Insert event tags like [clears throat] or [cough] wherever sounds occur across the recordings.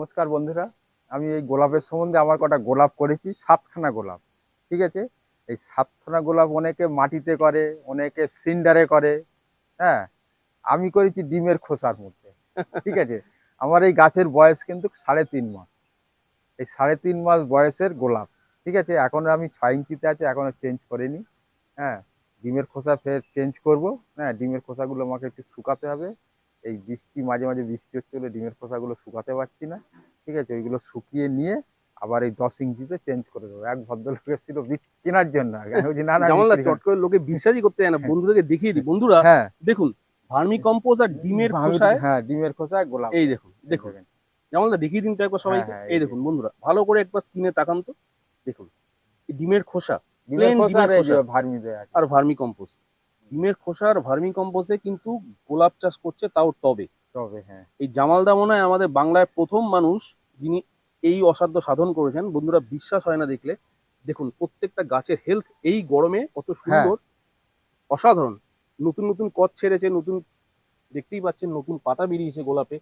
নমস্কার বন্ধুরা। আমি এই গোলাপের সম্বন্ধে আমার কটা গোলাপ করেছি, সাতখানা গোলাপ, ঠিক আছে? এই সাতখানা গোলাপ অনেকে মাটিতে করে, অনেকে সিন্ডারে করে হ্যাঁ? আমি করেছি ডিমের খোসার মধ্যে, ঠিক আছে? আমার এই গাছের বয়স কিন্তু সাড়ে তিন মাস, এই সাড়ে তিন মাস বয়সের গোলাপ, ঠিক আছে? এখন আমি ছয় ইঞ্চিতে আছে, এখনও চেঞ্জ করিনি হ্যাঁ? ডিমের খোসা ফের চেঞ্জ করব হ্যাঁ? ডিমের খোসাগুলো আমাকে একটু শুকাতে হবে এই বৃষ্টি মাঝে মাঝে বৃষ্টি হচ্ছে বলে ডিমের খোসাগুলো শুকাতে পারছি না। ঠিক আছে ওইগুলো শুকিয়ে নিয়ে আবার এই দশ ইঞ্চিতে চেঞ্জ করে দেবো। এক ভদ্রলোক এসেছিল বীজ কেনার জন্য। না না চট করে। লোকে বিশ্বাসই করতে না। বন্ধুদেরকে দেখিয়ে দিই। বন্ধুরা হ্যাঁ। দেখুন ভার্মি কম্পোস্ট আর ডিমের খোসায় হ্যাঁ ডিমের খোসায় গোলাপ। এই দেখুন দেখুন। জামালদা দেখিয়ে দিন তো একবার সবাইকে। হ্যাঁ, এই এই দেখুন বন্ধুরা ভালো করে একবার স্ক্রিনে তাকান তো। দেখুন ডিমের খোসা ডিমের খোসা আর খোসা। ভার্মি আর ভার্মি কম্পোস্ট। ডিমের খোসা আর ভার্মি কম্পোস্টে কিন্তু গোলাপ চাষ করছে তাও টবে তবে হ্যাঁ। এই জামালদা মনে হয় আমাদের বাংলায় প্রথম মানুষ যিনি এই অসাধ্য সাধন করেছেন। বন্ধুরা বিশ্বাস হয় না দেখলে। দেখুন প্রত্যেকটা গাছের হেলথ এই গরমে কত সুন্দর। অসাধারণ। নতুন নতুন কচ ছেড়েছে নতুন দেখতেই পাচ্ছেন নতুন পাতা বেরিয়েছে গোলাপে।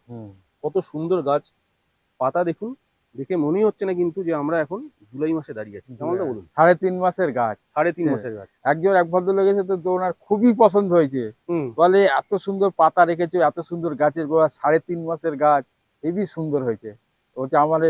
কত সুন্দর গাছ। পাতা দেখুন দেখে মনেই হচ্ছে না কিন্তু যে আমরা এখন জুলাই মাসে দাঁড়িয়ে আছি জামালদা বলুন? সাড়ে তিন মাসের গাছ। সাড়ে তিন। মাসের গাছ। একজন এক ভদ্রলোক এসে তো ওনার খুবই পছন্দ হয়েছে। বলে এত সুন্দর পাতা রেখেছো এত সুন্দর গাছের গোড়া সাড়ে তিন মাসের গাছ হেবি সুন্দর হয়েছে। ওটা আমার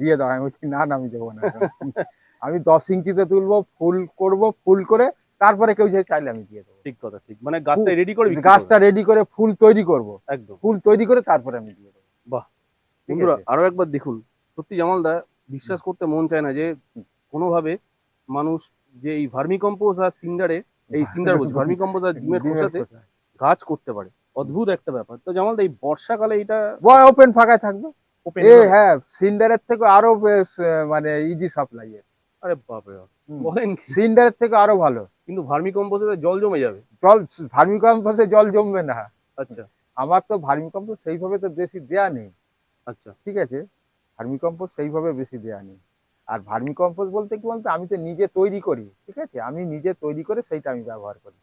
দিয়ে দাও। আমি বলছি না না আমি দেবো না। [laughs] আমি দশ ইঞ্চিতে তুলবো ফুল করব ফুল করে তারপরে কেউ যে চাইলে আমি দিয়ে দেবো। ঠিক কথা ঠিক। মানে গাছটা রেডি করে গাছটা রেডি করে ফুল তৈরি করব। একদম। ফুল তৈরি করে তারপরে আমি দিয়ে দেবো। বাহ। বন্ধুরা আরও একবার দেখুন সত্যি জামালদা বিশ্বাস করতে মন চায় না যে কোনোভাবে মানুষ যে এই ভার্মি কম্পোজ আর সিন্ডারে এই সিন্ডার বলছি ভার্মি কম্পোজ আর ডিমের খোসাতে গাছ করতে পারে। অদ্ভুত একটা ব্যাপার। তো জামালদা এই বর্ষাকালে এটা বয় ওপেন ফাঁকায় থাকবে। এ হ্যাঁ সিন্ডারের থেকে আরও মানে ইজি সাপ্লাই আরে বাপরে বলেন সিন্ডারের থেকে আরও ভালো। কিন্তু ভার্মিকম্পোজে জল জমে যাবে। জল ভার্মিকম্পোস্টে জল জমবে না। আচ্ছা। আমার তো ভার্মিকম্পোস্ট সেইভাবে তো বেশি দেয়া নেই। আচ্ছা। ঠিক আছে? ভার্মিকম্পোস্ট সেইভাবে বেশি দেয়া নেই। আর ভার্মিকম্পোস্ট বলতে কি বলতে? আমি তো নিজে তৈরি করি ঠিক আছে? আমি নিজে তৈরি করে সেইটা আমি ব্যবহার করি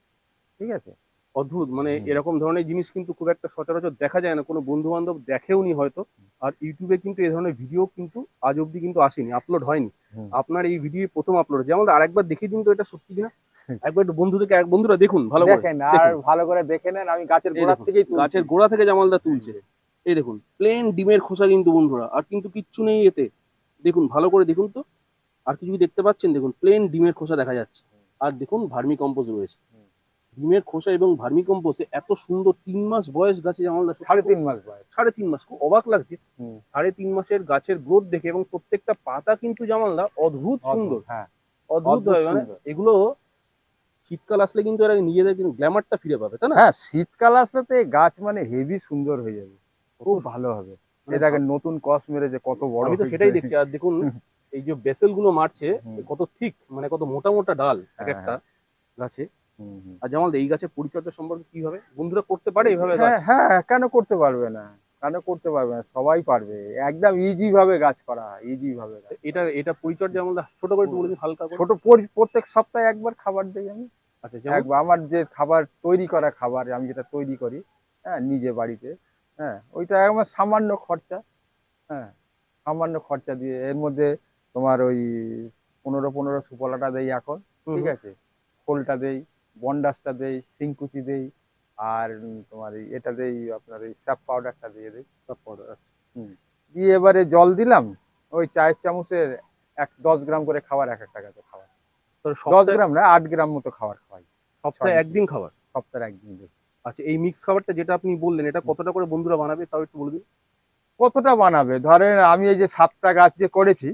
ঠিক আছে? অদ্ভুত মানে এরকম ধরনের জিনিস কিন্তু খুব একটা সচরাচর দেখা যায় না। কোনো বন্ধু বান্ধব দেখেও নি হয়তো। আর ইউটিউবে কিন্তু এই ধরনের ভিডিও কিন্তু আজ অব্দি কিন্তু আসেনি আপলোড হয়নি। আপনার এই ভিডিও প্রথম আপলোড যেমন আরেকবার দেখিয়ে দিন তো এটা সত্যি কিনা? [laughs] একবার একটু বন্ধুদেরকে এক বন্ধুরা দেখুন ভালো করে। দেখেন আর ভালো করে দেখে নেন আমি গাছের গোড়া থেকেই গাছের গোড়া থেকে জামালদা তুলছে। এই দেখুন প্লেন ডিমের খোসা কিন্তু বন্ধুরা আর কিন্তু কিচ্ছু নেই এতে। দেখুন ভালো করে দেখুন তো। আর কিছু দেখতে পাচ্ছেন? দেখুন প্লেন ডিমের খোসা দেখা যাচ্ছে। আর দেখুন ভার্মি কম্পোজ রয়েছে। ডিমের খোসা এবং ভার্মি কম্পোজে এত সুন্দর তিন মাস বয়স গাছে জামালদা সাড়ে তিন মাস বয়স। সাড়ে তিন মাস খুব অবাক লাগছে। সাড়ে তিন মাসের গাছের গ্রোথ দেখে এবং প্রত্যেকটা পাতা কিন্তু জামালদা অদ্ভুত সুন্দর। হ্যাঁ। অদ্ভুত মানে। এগুলো শীতকাল আসলে কিন্তু এরা নিজেদের কিন্তু গ্ল্যামারটা ফিরে পাবে তাই না? হ্যাঁ শীতকাল আসলে তো গাছ মানে হেভি সুন্দর হয়ে যাবে। খুব ভালো হবে। মানে এই দেখেন নতুন কস মেরেছে কত বড় আমি তো সেটাই দেখছি আর দেখুন এই যে বেসেলগুলো মারছে কত থিক মানে কত মোটা মোটা ডাল এক হ্যাঁ, একটা গাছে। হুম, হুম। আর যেমন এই গাছের পরিচর্যা সম্পর্কে কীভাবে বন্ধুরা করতে পারে এইভাবে হ্যাঁ হ্যাঁ কেন করতে পারবে না? কেন করতে পারবে না? সবাই পারবে। একদম ইজি ভাবে গাছ করা ইজি ভাবে এটা এটা পরিচর্যা আমাদের ছোট করে একটু বলে দিন হালকা করে। ছোট পরি- প্রত্যেক সপ্তাহে একবার খাবার দিই আমি। আচ্ছা আমার যে খাবার তৈরি করা খাবার আমি যেটা তৈরি করি হ্যাঁ নিজে বাড়িতে হ্যাঁ ওইটা আমার সামান্য খরচা হ্যাঁ সামান্য খরচা দিয়ে। এর মধ্যে তোমার ওই পনেরো পনেরো সুফলাটা দেই এখন ঠিক আছে? খোলটা দেই বন্ডাসটা দেই সিংকুচি দেই আর তোমার এটা দেই আপনার এই স্যাপ পাউডারটা দিয়ে দেই। সব powder, আচ্ছা। দিয়ে এবারে জল দিলাম ওই চায়ের চামচের এক দশ গ্রাম করে খাবার এক একটা গাছে খাবার দশ গ্রাম না আট গ্রাম মতো খাবার খাওয়াই। সপ্তাহে একদিন খাবার সপ্তাহে একদিন দিই। আচ্ছা এই মিক্স খাবারটা যেটা আপনি বললেন এটা কতটা করে বন্ধুরা বানাবে তাও একটু বলে দিন। কতটা বানাবে? ধরেন আমি এই যে সাতটা গাছ যে করেছি।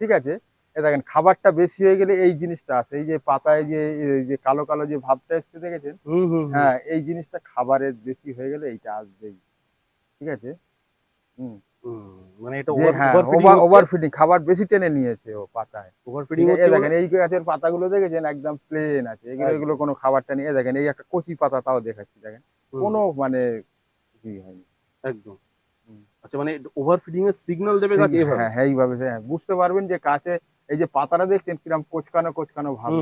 ঠিক আছে? এ দেখেন খাবারটা বেশি হয়ে গেলে এই জিনিসটা আসে এই যে পাতায় যে যে কালো কালো যে ভাবটা এসছে দেখেছেন। হ্যাঁ এই জিনিসটা খাবারের বেশি হয়ে গেলে এইটা আসবেই। ঠিক আছে? হুম, মানে এটা হ্যাঁ খাবার বেশি টেনে নিয়েছে ও পাতায়। দেখেন এই গাছের পাতাগুলো দেখেছেন? একদম প্লেন আছে। এগুলো এগুলো কোনো খাবারটা নিয়ে দেখেন এই একটা কচি পাতা তাও দেখাচ্ছি দেখেন। কোনো মানে হয়নি। একদম। আচ্ছা মানে এর সিগন্যাল দেবে গাছ এভাবে হ্যাঁ হ্যাঁ এইভাবে হ্যাঁ। বুঝতে পারবেন যে কাছে এই যে পাতাটা দেখছেন কিরম কোচকানো কোচকানো ভাব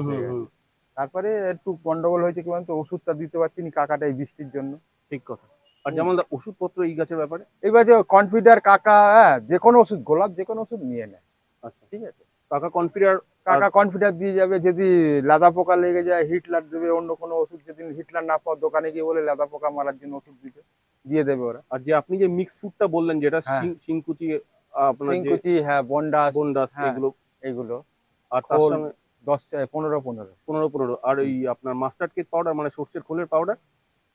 তারপরে একটু গন্ডগোল হয়েছে কি বলতো ওষুধটা দিতে পারছি না কাকাটা এই বৃষ্টির জন্য। ঠিক কথা। আর জামালদা ওষুধপত্র এই গাছের ব্যাপারে? এবার যে কনফিডার কাকা হ্যাঁ যে কোনো ওষুধ গোলাপ যে কোনো ওষুধ নিয়ে নেয় আচ্ছা। ঠিক আছে? কাকা কনফিডার কাকা কনফিডার দিয়ে যাবে যদি লাদা পোকা লেগে যায় হিটলার দেবে অন্য কোনো ওষুধ যদি হিটলার না পাও দোকানে গিয়ে বলে লাদা পোকা মারার জন্য ওষুধ দিতে দিয়ে দেবে ওরা। আর যে আপনি যে মিক্স ফুডটা বললেন যেটা হ্যাঁ। শিংকুচি আপনার যে সিংকুচি হ্যাঁ বন্ডাস বন্ডাস হ্যাঁ। এগুলো। আর তার সঙ্গে দশ পনেরো পনেরো। পনেরো পনেরো। আর ওই আপনার মাস্টার্ড কেক পাউডার মানে সর্ষের খোলের পাউডার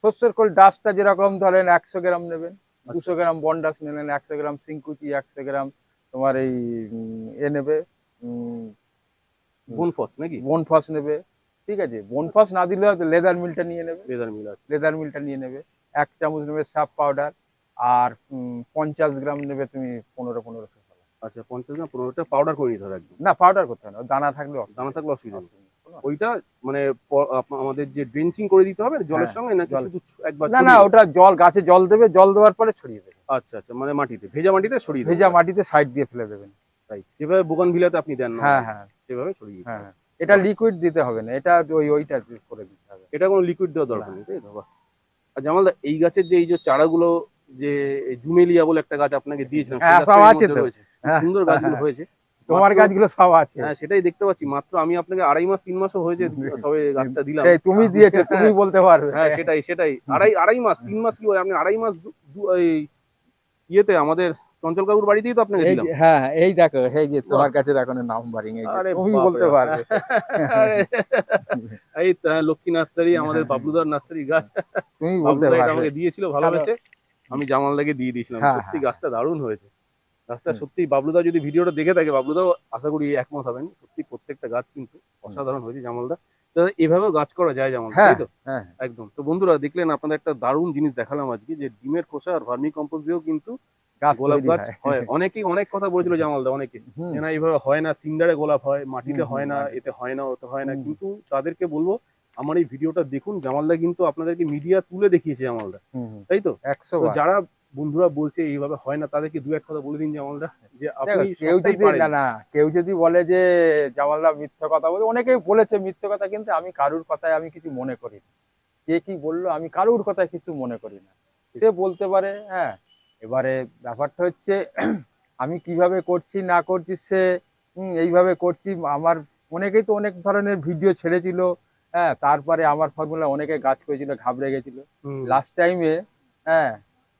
শস্যের খোল ডাস্টটা যেরকম ধরেন একশো গ্রাম নেবেন আচ্ছা। দুশো গ্রাম বন্ডাস নিলেন একশো গ্রাম সিংকুচি একশো গ্রাম তোমার এই এ নেবে বোনফস নাকি? বনফস নেবে ঠিক আছে? বনফস না দিলেও লেদার মিলটা নিয়ে নেবে। লেদার মিল আছে লেদার মিলটা নিয়ে নেবে এক চামচ নেবে সাপ পাউডার আর পঞ্চাশ গ্রাম নেবে তুমি পনেরো পনেরো আচ্ছা পঞ্চাশ গ্রাম পনেরোটা পাউডার করে নিতে হবে একদম। না পাউডার করতে হবে না দানা থাকলে দানা থাকলে অসুবিধা ওইটা মানে আমাদের যে ড্রেঞ্চিং করে দিতে হবে জলের হ্যাঁ, সঙ্গে নাকি শুধু একবার না না ওটা জল গাছে জল দেবে জল দেওয়ার পরে ছড়িয়ে দেবে। আচ্ছা আচ্ছা মানে মাটিতে ভেজা মাটিতে ছড়িয়ে ভেজা মাটিতে সাইড দিয়ে ফেলে দেবেন। তাই যেভাবে বোগান ভিলাতে আপনি দেন না। হ্যাঁ হ্যাঁ। সেভাবে ছড়িয়ে হ্যাঁ। হ্যাঁ। এটা লিকুইড দিতে হবে না এটা ওই ওইটা করে দিতে হবে। এটা কোনো লিকুইড দেওয়া দরকার নেই তাই তো? বাহ। আর জামালদা এই গাছের যে এই যে চারাগুলো যে জুমেলিয়া বলে একটা গাছ আপনাকে দিয়েছিলাম হ্যাঁ, হ্যাঁ, সুন্দর হ্যাঁ, গাছগুলো হ্যাঁ। হয়েছে। তোমার গাছগুলো সব আছে। হ্যাঁ সেটাই দেখতে পাচ্ছি। মাত্র আমি আপনাকে আড়াই মাস তিন মাসও হয়েছে সবে [laughs] গাছটা দিলাম। তুমি দিয়েছ তুমি বলতে পারবে। হ্যাঁ সেটাই সেটাই। আড়াই আড়াই মাস তিন মাস কি হয়? আপনি আড়াই মাস ইয়েতে আমাদের চঞ্চল কাকুর বাড়িতেই তো আপনাকে দিলাম। হ্যাঁ এই দেখো এই যে তোমার কাছে দেখো নাম্বারিং এই তুমি বলতে। পারবে। এই হ্যাঁ, লক্ষ্মী নার্সারি আমাদের বাবলুদার নার্সারি গাছ। তুমি বলতে পারবে। আমাকে দিয়েছিল ভালোবেসে আমি জামালদাকে দিয়ে দিয়েছিলাম। হ্যাঁ, সত্যি হ্যাঁ। গাছটা দারুণ হয়েছে। গাছটা। সত্যি বাবলুদা যদি ভিডিওটা দেখে থাকে বাবলুদাও আশা করি একমত হবেন। সত্যি প্রত্যেকটা গাছ কিন্তু অসাধারণ হয়েছে জামালদা। এভাবেও গাছ করা যায় জামাল হ্যাঁ তাই তো? হ্যাঁ একদম। তো বন্ধুরা দেখলেন আপনাদের একটা দারুণ জিনিস দেখালাম আজকে যে ডিমের খোসা আর ভার্মি কম্পোস্ট দিয়েও কিন্তু গাছ গোলাপ গাছ হয়। হয়। অনেকেই অনেক কথা বলেছিল জামালদা অনেকে। না এইভাবে হয় না সিন্ডারে গোলাপ হয় মাটিতে হয় না এতে হয় না ওতে হয় না। কিন্তু তাদেরকে বলব আমার এই ভিডিওটা দেখুন জামালদা কিন্তু আপনাদেরকে মিডিয়া তুলে দেখিয়েছে জামালদা। তাই তো? যারা বন্ধুরা বলছে এইভাবে হয় না তাদেরকে দু এক কথা বলে দিন জামালদা যে আপনি কেউ যদি না না কেউ যদি বলে যে জামালদা মিথ্যে কথা বলে অনেকেই বলেছে মিথ্যে কথা কিন্তু আমি কারুর কথায় আমি কিছু মনে করি না। কে কি বলল আমি কারুর কথায় কিছু মনে করি না। সে বলতে পারে হ্যাঁ এবারে ব্যাপারটা হচ্ছে [clears throat] আমি কীভাবে করছি না করছি সে হুম, এইভাবে করছি আমার অনেকেই তো অনেক ধরনের ভিডিও ছেড়েছিল হ্যাঁ তারপরে আমার ফর্মুলা অনেকে গাছ করেছিল ঘাবড়ে গেছিল। লাস্ট টাইমে হ্যাঁ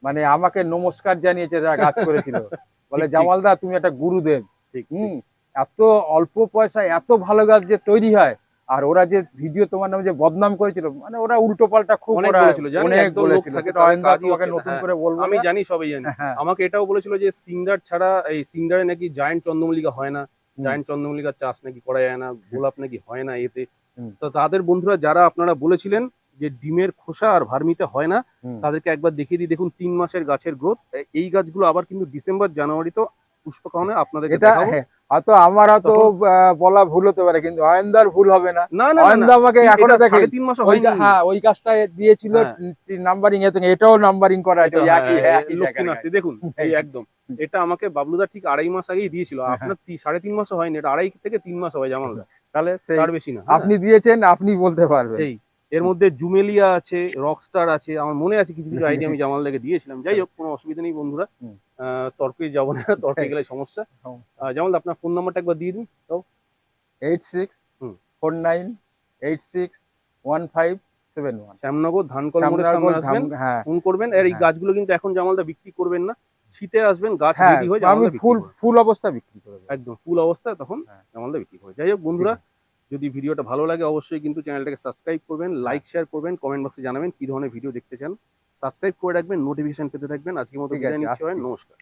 মানে আমাকে নমস্কার জানিয়েছে যারা গাছ করেছিল [laughs] বলে। জামালদা তুমি একটা গুরুদেব। হুম এত অল্প পয়সায় এত ভালো গাছ যে তৈরি হয় আর ওরা যে ভিডিও তোমার নামে যে বদনাম করেছিল মানে ওরা উল্টো পাল্টা খুব অনেক বলেছিল, নতুন হ্যাঁ। করে বলব আমি জানি সবাই জানি হ্যাঁ আমাকে এটাও বলেছিল যে সিঙ্গার ছাড়া এই সিন্ডারে নাকি জায়েন্ট চন্দ্রমল্লিকা হয় না। জায়েন্ট চন্দ্রমল্লিকার চাষ নাকি করা যায় না গোলাপ নাকি হয় না এতে তো তাদের বন্ধুরা যারা আপনারা বলেছিলেন যে ডিমের খোসা আর ভার্মিতে হয় না তাদেরকে একবার দেখিয়ে দিই। দেখুন তিন মাসের গাছের গ্রোথ এই গাছগুলো আবার কিন্তু ডিসেম্বর জানুয়ারিতেও পুষ্পকাহনে আপনাদেরকে এটা হয়তো আমার হয়তো বলা ভুল হতে পারে কিন্তু অয়নদার ভুল হবে না। না না, না অয়নদা না আমাকে এখনও দেখে তিন মাসও হয়নি। হ্যাঁ ওই কাজটা দিয়েছিল হ্যাঁ। নাম্বারিং এটাও নাম্বারিং করা আছে একই হ্যাঁ, দেখুন [laughs] এই একদম। এটা আমাকে বাবলুদা ঠিক আড়াই মাস আগেই দিয়েছিল। হ্যাঁ, আপনার সাড়ে তিন মাস হয়নি এটা আড়াই থেকে তিন মাস হবে জামালদা। তাহলে তার বেশি না। হ্যাঁ। আপনি দিয়েছেন আপনি বলতে পারবেন। সেই। এর মধ্যে জুমেলিয়া আছে রকস্টার আছে আমার মনে আছে কিছু কিছু আইডিয়া আমি [laughs] জামালদাকে দিয়েছিলাম। যাই হোক কোনো অসুবিধা নেই বন্ধুরা। তর্কে যাব না তর্কে গেলে সমস্যা। জামাল আপনার ফোন নাম্বারটা একবার দিয়ে দিন। তাও eight six. Four nine eight six one five seven one Shyamnagar ধানকল সামনে আসবেন হ্যাঁ। ফোন করবেন। আর এই হ্যাঁ। গাছগুলো কিন্তু এখন জামালদা বিক্রি করবেন না। শীতে আসবেন গাছ হ্যাঁ রেডি হয়ে আমি ফুল ফুল অবস্থা বিক্রি করে একদম ফুল অবস্থায় তখন হ্যাঁ। জামালদা বিক্রি করে যাই হোক বন্ধুরা যদি ভিডিওটা ভালো লাগে অবশ্যই কিন্তু চ্যানেলটাকে সাবস্ক্রাইব করবেন লাইক শেয়ার করবেন কমেন্ট বক্সে জানাবেন কি ধরনের ভিডিও দেখতে চান। সাবস্ক্রাইব করে রাখবেন নোটিফিকেশন পেতে থাকবেন। আজকের মতো বিদায় নিচ্ছি নমস্কার।